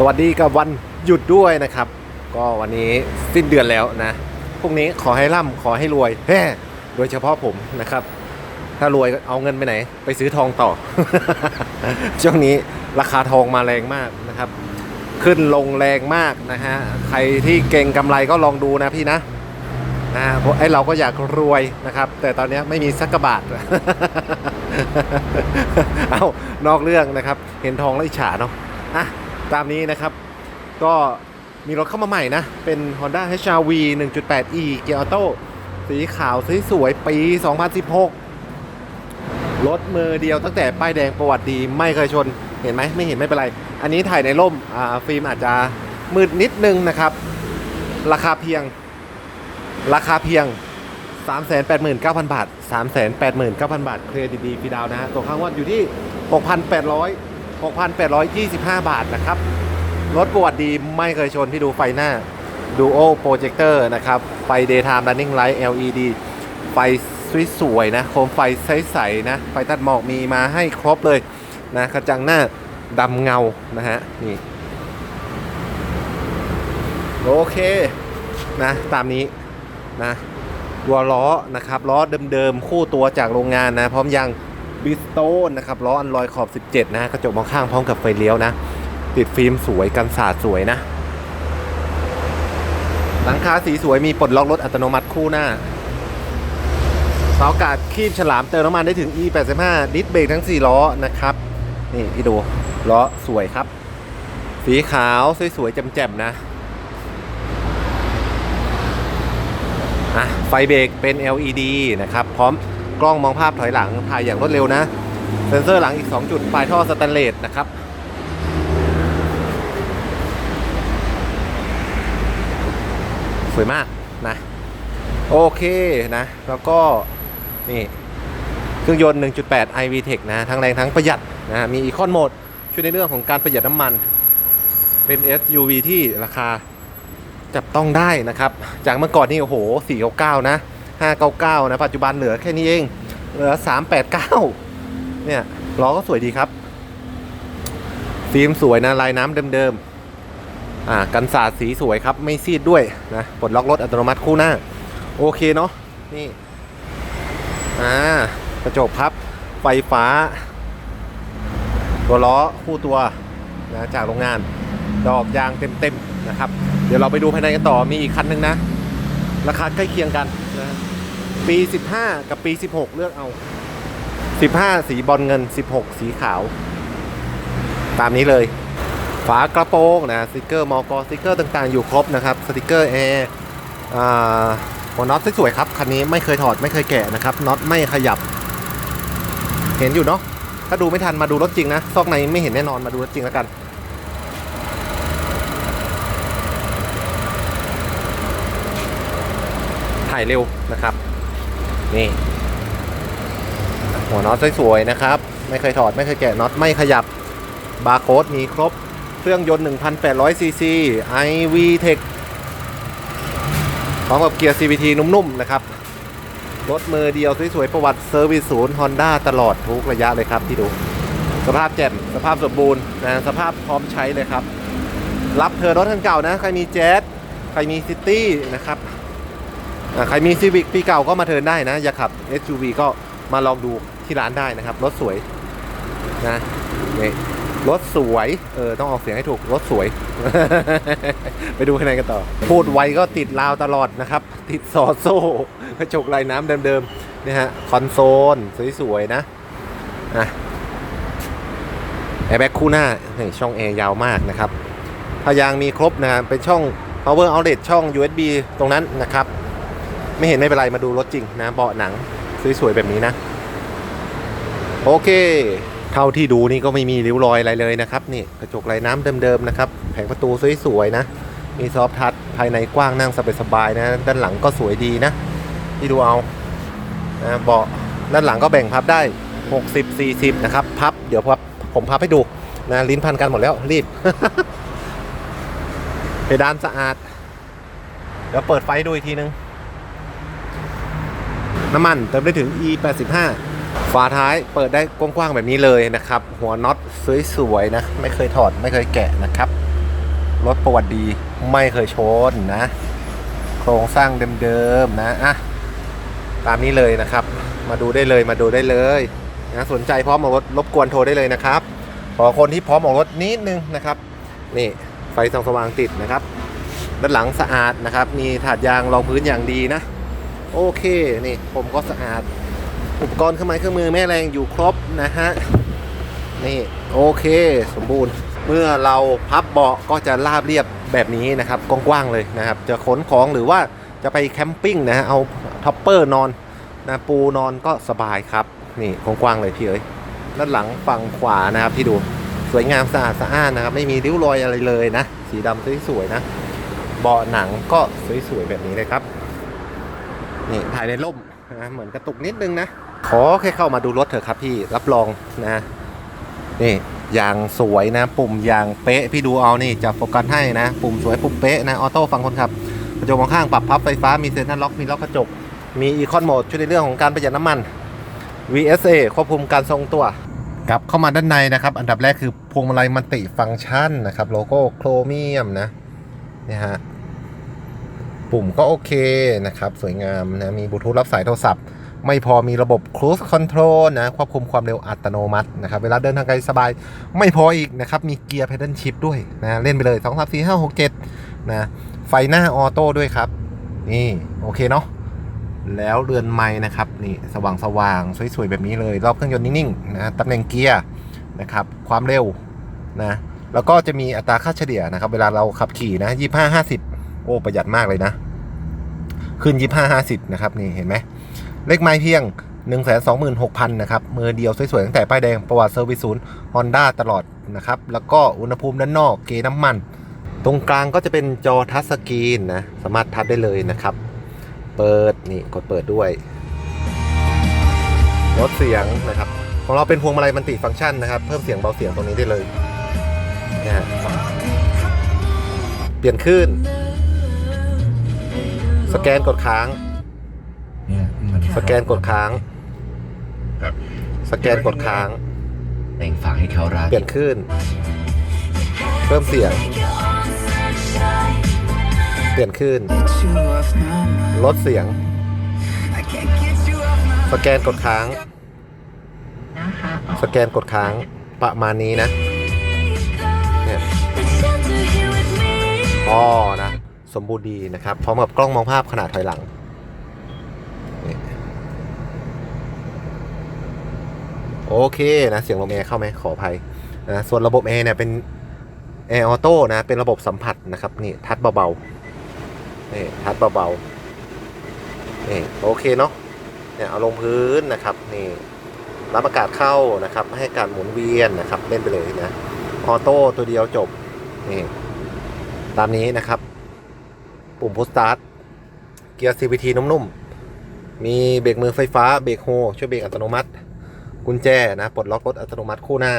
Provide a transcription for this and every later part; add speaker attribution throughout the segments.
Speaker 1: สวัสดีกับวันหยุดด้วยนะครับ ก็วันนี้สิ้นเดือนแล้วนะพรุ่งนี้ขอให้ร่ำขอให้รวยแฮ่โดยเฉพาะผมนะครับ ถ้ารวยเอาเงินไปไหน ไปซื้อทองต่อ ช่วงนี้ราคาทองมาแรงมากนะครับ ขึ้นลงแรงมากนะฮะใครที่เก่งกำไรก็ลองดูนะพี่นะนะฮะเพราไอเราก็อยากรวยนะครับ แต่ตอนนี้ไม่มีสักกระบาทเอานอกเรื่องนะครับ เห็นทองแล้วอิจฉาเนาะอะ ตามนี้นะครับ ก็มีรถเข้ามาใหม่นะ เป็น Honda HR-V 1.8e เกียร์ออโต้สีขาวสวยๆปี 2016 รถมือเดียวตั้งแต่ป้ายแดงประวัติดีไม่เคยชนเห็นไหมไม่เห็นไม่เป็นไร อันนี้ถ่ายในร่มอ่าฟิล์มอาจจะมืดนิดนึงนะครับ ราคาเพียง ราคาเพียง 389,000 บาท 389,000 บาท เครดิตดีฟรีดาวน์นะฮะตัวข้างวัดอยู่ที่ 6,800 6,825 บาทนะครับ รถประวัติดีไม่เคยชนที่ดูไฟหน้า Duo Projector นะครับ ไฟ Daytime Running Light LED ไฟสวยๆนะ โคมไฟใสๆนะ ไฟตัดหมอกมีมาให้ครบเลยนะกระจังหน้าดำเงานะฮะ นี่ โอเค นะ ตามนี้นะ ตัวล้อนะครับ ล้อเดิมๆ คู่ตัวจากโรงงานนะ พร้อมยาง บิสโตนนะครับล้ออันลอยขอบ 17 นะกระจกมองข้างพร้อมกับไฟเลี้ยวนะ ติดฟิล์มสวยกันสาดสวยนะ หลังคาสีสวยมีปลดล็อกรถอัตโนมัติคู่หน้าเสาอากาศคีบฉลามเติมน้ำมันได้ถึง E85 ดิสเบรกทั้ง 4 ล้อนะครับ นี่พี่ดูล้อสวยครับ สีขาวสวยๆแจ่มๆนะอะไฟเบรกเป็น LED นะครับ พร้อม กล้องมองภาพถอยหลังถ่ายอย่างรวดเร็วนะ เซ็นเซอร์หลังอีก 2 จุด ปลายท่อสแตนเลสนะครับ สวยมากนะ โอเคนะ แล้วก็ นี่ เครื่องยนต์ 1.8 iVTEC นะ ทั้งแรงทั้งประหยัดนะ มีอีคอนโหมด ช่วยในเรื่องของการประหยัดน้ำมัน เป็น SUV ที่ราคาจับต้องได้นะครับ จากเมื่อก่อนนี่โอ้โห499นะ 599 นะ ปัจจุบันเหลือแค่นี้เอง เหลือ 389 เนี่ยล้อก็สวยดีครับ ฟิล์มสวยนะ ลายน้ำเดิมๆ อ่า กันสาดสีสวยครับ ไม่ซีดด้วยนะ ปลดล็อกรถอัตโนมัติคู่หน้า โอเคเนาะ นี่ อ่ากระจกพับ ไฟฟ้า ตัวล้อคู่ตัวนะจากโรงงาน ดอกยางเต็มๆนะครับ เดี๋ยวเราไปดูภายในกันต่อ มีอีกคันหนึ่งนะ ราคาใกล้เคียงกันนะ ปี 15 กับปี 16 เลือกเอา 15 สีบอลเงิน 16 สีขาว ตามนี้เลย ฝากระโปรงนะสติกเกอร์มอกสติกเกอร์ต่างๆอยู่ครบนะครับสติกเกอร์แอร์อ่าหัวน็อตสวยๆครับคันนี้ไม่เคยถอดไม่เคยแกะนะครับน็อตไม่ขยับ เห็นอยู่เนาะถ้าดูไม่ทันมาดูรถจริงนะซอกในไม่เห็นแน่นอนมาดูรถจริงแล้วกันถ่ายเร็วนะครับ นี่ หัวน็อตสวยๆนะครับ ไม่เคยถอดไม่เคยแกะน็อตไม่ขยับบาร์โค้ดมีครบ เครื่องยนต์ 1,800 ซีซี iV Tech พร้อมกับเกียร์ CVT นุ่มๆนะครับ รถมือเดียวสวยๆประวัติเซอร์วิสศูนย์ Honda ตลอดทุกระยะเลยครับที่ดู สภาพแจ่มสภาพสมบูรณ์นะสภาพพร้อมใช้เลยครับ รับเธอรถคันเก่านะ ใครมีแจ๊สใครมีซิตี้นะครับ ใครมีซีวิกปีเก่าก็มาเทินได้นะ อย่าขับ SUV ก็มาลองดูที่ร้านได้นะครับ รถสวยนะนี่รถสวย เออ ต้องออกเสียงให้ถูก รถสวย ไปดูข้างในกันต่อ พูดไวก็ติดราวตลอดนะครับ ติดซอโซ่ กระจกลายน้ำเดิมๆนี่ฮะ คอนโซล สวยๆ นะ อะแอร์แบ็กคู่หน้าช่องแอร์ยาวมากนะครับพายางมีครบนะเป็นช่อง power outlet ช่อง USB ตรงนั้นนะครับ ไม่เห็นไม่เป็นไรมาดูรถจริงนะเบาะหนังสวยๆแบบนี้นะ โอเค เท่าที่ดูนี่ก็ไม่มีริ้วรอยอะไรเลยนะครับ นี่กระจกลายน้ำเดิมๆนะครับแผงประตูสวยๆนะ มีซอฟทัชภายในกว้างนั่งสบายๆนะ ด้านหลังก็สวยดีนะ ที่ดูเอานะเบาะด้านหลังก็แบ่งพับได้ 60 40 นะครับ พับ เดี๋ยวพับผมพับให้ดูนะลิ้นพันกันหมดแล้วรีบเพดานสะอาด เดี๋ยวเปิดไฟดูอีกทีนึง น้ำมันเติมได้ถึง E85 ฝาท้ายเปิดได้กว้างๆแบบนี้เลยนะครับ หัวน็อตสวยๆนะ ไม่เคยถอดไม่เคยแกะนะครับรถประวัติดีไม่เคยชนนะ โครงสร้างเดิมๆนะอะตามนี้เลยนะครับ มาดูได้เลยมาดูได้เลยนะสนใจพร้อมออกรถรบกวนโทรได้เลยนะครับ ขอคนที่พร้อมออกรถนิดนึงนะครับ นี่ไฟส่องสว่างติดนะครับ ด้านหลังสะอาดนะครับ มีถาดยางรองพื้นอย่างดีนะ โอเคนี่ผมก็สะอาด อุปกรณ์เครื่องไม้เครื่องมือแม่แรงอยู่ครบนะฮะนี่โอเคสมบูรณ์ เมื่อเราพับเบาะก็จะราบเรียบแบบนี้นะครับกว้างๆเลยนะครับ จะขนของหรือว่าจะไปแคมปิ้งนะฮะเอาท็อปเปอร์นอนนะปูนอนก็สบายครับ นี่กว้างๆเลยพี่เอ้ยด้านหลังฝั่งขวานะครับที่ดูสวยงามสะอาดสะอ้านนะครับ ไม่มีริ้วรอยอะไรเลยนะ สีดำสวยๆนะ เบาะหนังก็สวยๆแบบนี้เลยครับ นี่ถ่ายในร่มนะเหมือนกระตุกนิดนึงนะ ขอแค่เข้ามาดูรถเถอะครับพี่รับรองนะนี่ยางสวยนะ ปุ่มยางเป๊ะพี่ดูเอานี่จะโฟกัสให้นะ ปุ่มสวยปุ่มเป๊ะนะออโต้ฟังคนขับกระจกมองข้างปรับพับไฟฟ้ามีเซ็นทรัลล็อกมีล็อกกระจก มีอีคอนโหมดช่วยในเรื่องของการประหยัดน้ำมัน VSA ควบคุมการทรงตัวกลับเข้ามาด้านในนะครับ อันดับแรกคือพวงมาลัยมัลติฟังก์ชันนะครับ โลโก้โครเมียมนะเนี่ยฮะ ปุ่มก็โอเคนะครับ สวยงามนะ มีบลูทูธรับสายโทรศัพท์ ไม่พอมีระบบ Cruise Control นะ ควบคุมความเร็วอัตโนมัตินะครับ เวลาเดินทางไกลสบาย ไม่พออีกนะครับ มีเกียร์ Pedal Shift ด้วยนะ เล่นไปเลย 2 3 4 5 6 7 นะ ไฟหน้าออโต้ด้วยครับ นี่ โอเคเนาะแล้วเรือนไม้นะครับ นี่สว่างสว่างสวยๆ แบบนี้เลย รอบเครื่องยนต์นิ่งๆนะตำแหน่งเกียร์นะครับ ความเร็วนะแล้วก็จะมีอัตราค่าเฉลี่ยนะครับ เวลาเราขับขี่นะ 25 50 อ้ประหยัดมากเลยนะ ขึ้น 25 50 นะครับ นี่เห็นไหม เลขไม้เพียง 126,000 นะครับ มือเดียวสวยๆ ตั้งแต่ป้ายแดงประวัติเซอร์วิสศูนย์ฮอนด้าตลอดนะครับ แล้วก็อุณหภูมิด้านนอกเกน้ำมัน ตรงกลางก็จะเป็นจอทัชสกรีนนะ สามารถทัชได้เลยนะครับ เปิดนี่กดเปิดด้วยลดเสียงนะครับของเราเป็นพวงมาลัยมันติฟังก์ชันนะครับ เพิ่มเสียงเบาเสียงตรงนี้ได้เลยนะฮะเปลี่ยนคลื่น สแกนกดค้าง
Speaker 2: เนี่ยมัน
Speaker 1: สแกนกดค้างสแกนกดค้าง
Speaker 2: แต่งฝากให้เขารัก
Speaker 1: เปลี่ยนคลื่นเพิ่มเสียง เปลี่ยนคลื่นลดเสียง สแกนกดค้าง สแกนกดค้างประมาณนี้นะ เนี่ยพอนะ สมบูรณ์ดีนะครับ พร้อมกับกล้องมองภาพขนาดถอยหลัง โอเคนะเสียงลมแอร์เข้าไหมขออภัยนะส่วนระบบแอร์เนี่ยเป็นแอร์ออโต้นะเป็นระบบสัมผัสนะครับนี่ทัดเบาๆนี่ทัดเบาๆนี่โอเคเนาะเนี่ยเอาลงพื้นนะครับนี่รับอากาศเข้านะครับ ให้การหมุนเวียนนะครับ เล่นไปเลยนะออโต้ตัวเดียวจบนี่ตามนี้นะครับ ปุ่มพุชสตาร์ทเกียร์ CVT นุ่มๆ มีเบรกมือไฟฟ้า เบรกโฮช่วยเบรกอัตโนมัติ กุญแจนะปลดล็อกรถอัตโนมัติคู่หน้า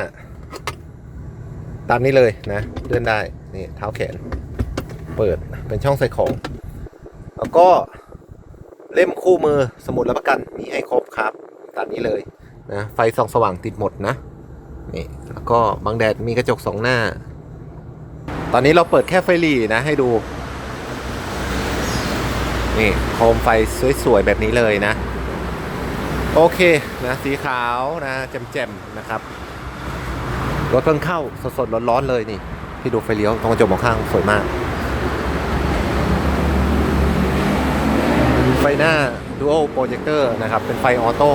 Speaker 1: ตามนี้เลยนะเลื่อนได้นี่เท้าแขน เปิดเป็นช่องใส่ของ แล้วก็เล่มคู่มือสมุดรับประกันมีให้ครบครับตามนี้เลยนะไฟส่องสว่างติดหมดนะนี่แล้วก็บังแดดมีกระจกสองหน้า ตอนนี้เราเปิดแค่ไฟหลีนะให้ดู นี่โคมไฟสวยๆ แบบนี้เลยนะ โอเคนะสีขาวนะแจ่มๆนะครับรถเพิ่งเข้าสดๆร้อนๆเลยนี่พี่ดูไฟเลี้ยวตรงกระจกมองข้างสวยมาก ไฟหน้า Dual Projector นะครับ เป็นไฟออโต้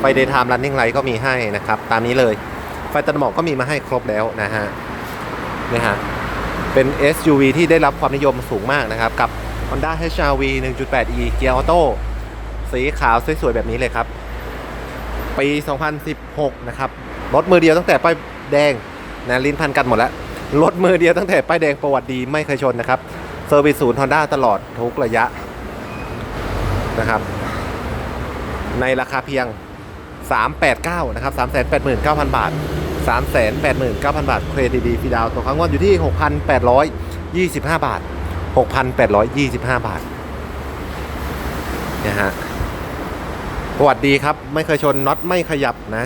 Speaker 1: ไฟ Daytime Running Light ก็มีให้นะครับ ตามนี้เลย ไฟตัดหมอกก็มีมาให้ครบแล้วนะฮะนะฮะเป็น SUV ที่ได้รับความนิยมสูงมากนะครับ กับ Honda HR-V 1.8e เกียร์ออโต้สีขาวสวยๆแบบนี้เลยครับ ปี 2016 นะครับ รถมือเดียวตั้งแต่ป้ายแดงนะลิ้นพันกันหมดแล้ว รถมือเดียวตั้งแต่ป้ายแดงประวัติดีไม่เคยชนนะครับเซอร์วิสศูนย์ Honda ตลอดทุกระยะนะครับ ในราคาเพียง 389 นะครับ 389,000 บาท 389,000 บาท เครดิตดีฟรีดาวน์ตัวครั้งงวดอยู่ที่ 6,825 บาท 6,825 บาทนี่ยฮะประวัติดีครับ ไม่เคยชนน็อตไม่ขยับนะ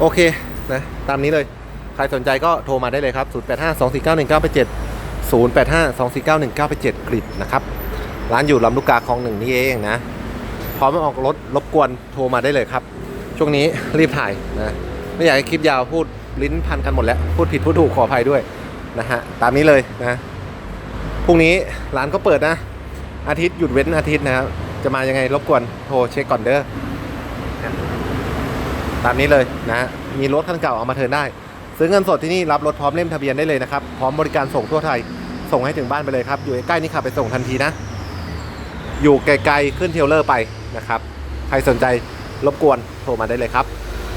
Speaker 1: โอเคนะ ตามนี้เลย ใครสนใจก็โทรมาได้เลยครับ 0852491987 0852491987 กริดนะครับ ร้านอยู่ลำลูกกาคลองหนึ่งนี่เองนะ พร้อมออกรถรบกวนโทรมาได้เลยครับ ช่วงนี้รีบถ่ายนะ ไม่อยากให้คลิปยาวพูดลิ้นพันกันหมดแล้ว พูดผิดพูดถูกขออภัยด้วยนะฮะ ตามนี้เลยนะ พรุ่งนี้ร้านก็เปิดนะ อาทิตย์หยุดเว้นอาทิตย์นะครับ จะมายังไงรบกวนโทรเช็คก่อนเด้อตามนี้เลยนะ มีรถคันเก่าเอามาเทินได้ ซื้อเงินสดที่นี่รับรถพร้อมเล่มทะเบียนได้เลยนะครับ พร้อมบริการส่งทั่วไทย ส่งให้ถึงบ้านไปเลยครับ อยู่ใกล้นี่ขับไปส่งทันทีนะ อยู่ไกลๆขึ้นเทลเลอร์ไปนะครับ ใครสนใจรบกวนโทรมาได้เลยครับ